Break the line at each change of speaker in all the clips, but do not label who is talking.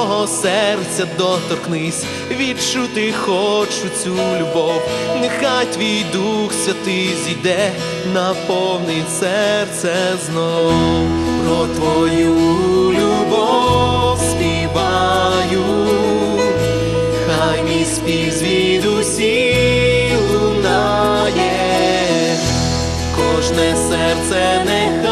мого серця доторкнись, відчути хочу цю любов, нехай твій дух святий зійде, наповнить серце знов. Про твою любов співаю, хай мій спів звідусі лунає, кожне серце нехай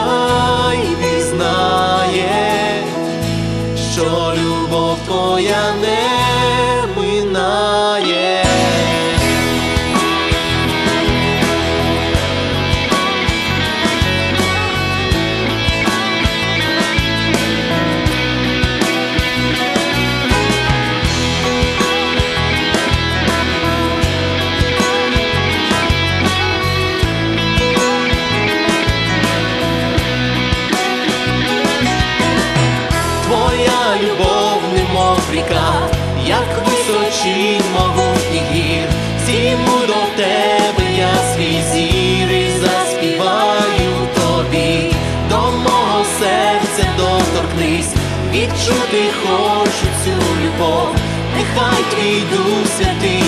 могутніх гір, Зійму до тебе я свій зір і заспіваю тобі, до мого серця доторкнись, відчути хочу цю любов, нехай твій дух святий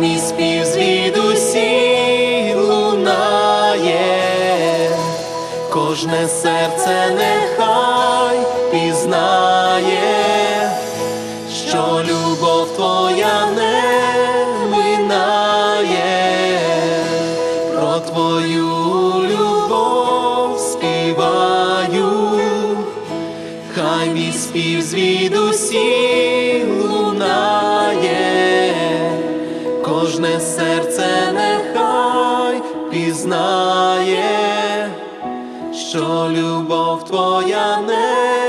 мій спів звідусі лунає, кожне серце нехай пізнає, що любов твоя не минає, про твою любов співаю. Хай мій спів звідусі серце нехай пізнає, що любов твоя не.